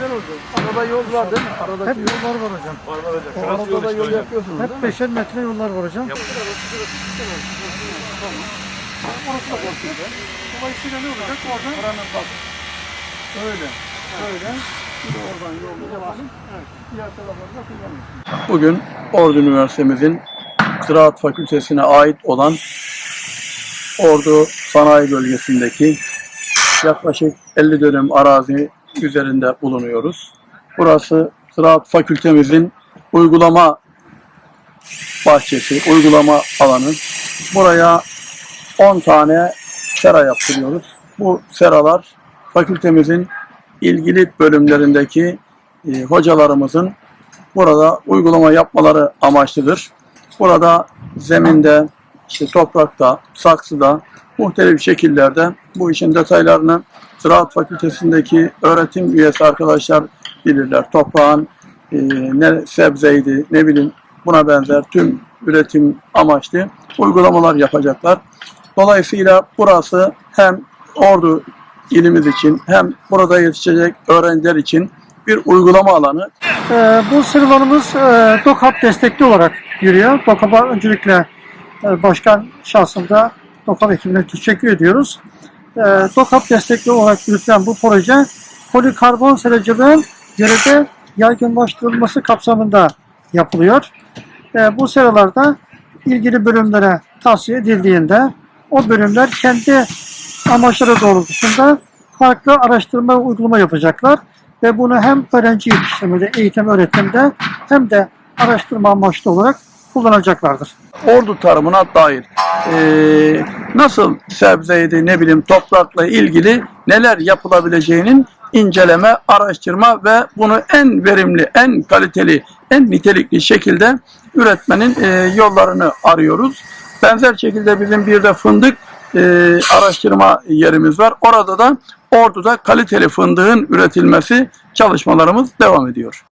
Güzel oldu. Arada yol var değil mi? Arada Hep yollar var hocam. Var var hocam. Arada da yol yapıyorsunuz Hep beşer metre yollar var hocam. Yapıyorlar. Orası da boş değil. Dolayısıyla ne olacak? Oradan oranın bak. Öyle. Öyle. Bugün Ordu Üniversitemizin Ziraat Fakültesine ait olan Ordu Sanayi Bölgesi'ndeki yaklaşık 50 dönüm arazi üzerinde bulunuyoruz. Burası Ziraat Fakültemizin uygulama bahçesi, uygulama alanı. Buraya 10 tane sera yaptırıyoruz. Bu seralar fakültemizin ilgili bölümlerindeki e, hocalarımızın burada uygulama yapmaları amaçlıdır. Burada zeminde, işte toprakta, saksıda, muhtelif şekillerde bu işin detaylarını Ziraat Fakültesindeki öğretim üyesi arkadaşlar bilirler. Toprağın e, ne sebzeydi, ne bileyim buna benzer tüm üretim amaçlı uygulamalar yapacaklar. Dolayısıyla burası hem Ordu ilimiz için hem burada yetişecek öğrenciler için bir uygulama alanı. Ee, bu sırlarımız e, DOKAP destekli olarak yürüyor. DOKAP'a öncelikle başkan şahsında DOKAP ekibine teşekkür ediyoruz. E, DOKAP destekli olarak yürütülen bu proje polikarbon seracılığın yörede yaygınlaştırılması kapsamında yapılıyor. E, bu seralarda ilgili bölümlere tavsiye edildiğinde o bölümler kendi amaçları doğrultusunda farklı araştırma ve uygulama yapacaklar ve bunu hem öğrenci yetiştirmede, eğitim öğretimde hem de araştırma amaçlı olarak kullanacaklardır. Ordu tarımına dair eee, nasıl sebzeydi ne bileyim toprakla ilgili neler yapılabileceğinin inceleme, araştırma ve bunu en verimli, en kaliteli, en nitelikli şekilde üretmenin eee, yollarını arıyoruz. Benzer şekilde bizim bir de fındık eee, araştırma yerimiz var. Orada da Ordu'da kaliteli fındığın üretilmesi çalışmalarımız devam ediyor.